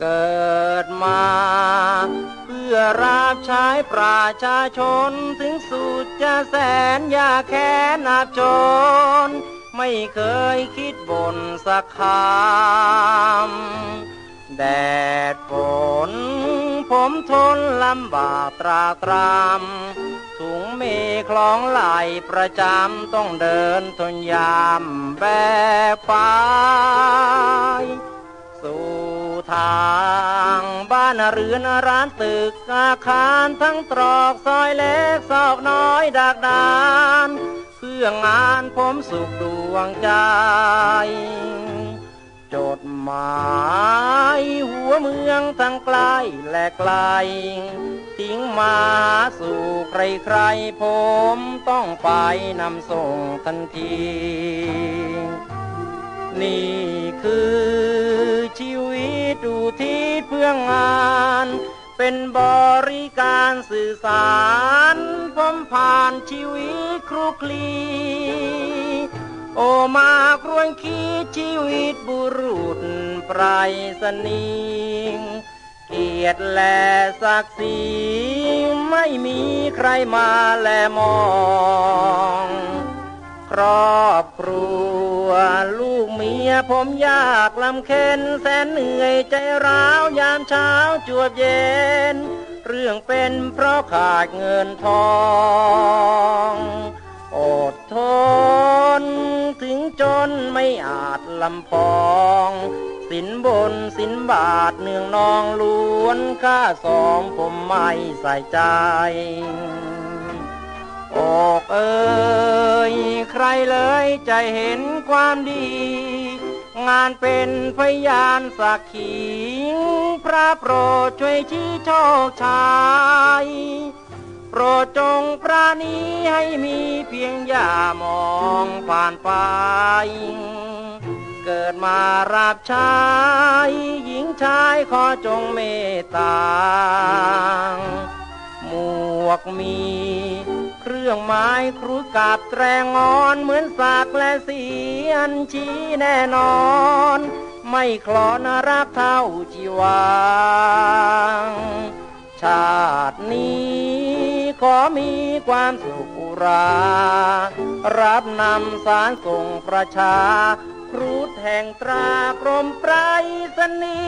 เกิดมา เพื่อรับใช้ประชาชนถึงสุดจะแสนยากแค้นอับจน ไม่เคยคิดบ่นสักคำแดดฝนผมทนลำบากตรากตรำถุงเมคล้องไหลประจำต้องเดินทนยามแบกไปางบ้านเรือนร้านตึกอาคารทั้งตรอกซอยเล็กซอกน้อยดักดาน เพื่องานผมสุขดวงใจ จดหมายหัวเมืองทั้งไกลและไกล ทิ้งมาสู่ใครๆผมต้องไปนำส่งทันที นี่คือชีวิต อุทิศเพื่องาน เป็นบริการสื่อสารผมผ่านชีวิตครุกคลี โอมากรวนคิดชีวิตบุรุษไปรษณีย์เกียรติและศักดิ์ศรีไม่มีใครมาแลมอง ครอบ ยผมยากลำเค็นแสนเหนื่อยใจร้าวยามเช้าจวบเย็น เรื่องเป็นเพราะขาดเงินทองอดทน ถึงจนไม่อาจลำพอง สินบนสินบาทเนืองนองล้วนค่าสองผมไม่ใส่ใจออกเอ่ยใครเลยจะเห็นความดี งานเป็นพยานสักขีพระโปรดช่วยชี้โชคชายโปรดจงปราณีให้มีเพียงอย่ามองผ่านไป เกิดมารับใช้หญิงชายขอจงเมตตา หมวกมี เครื่องไม้ครุกับแตรงงอนเหมือนสากและสี อันชี้แน่นอน ไม่คลอนรักเท่าจีวางชาตินี้ขอมีความสุขุรา รับนำสารส่งประชา ครูดแห่งตรากรมไตรษณี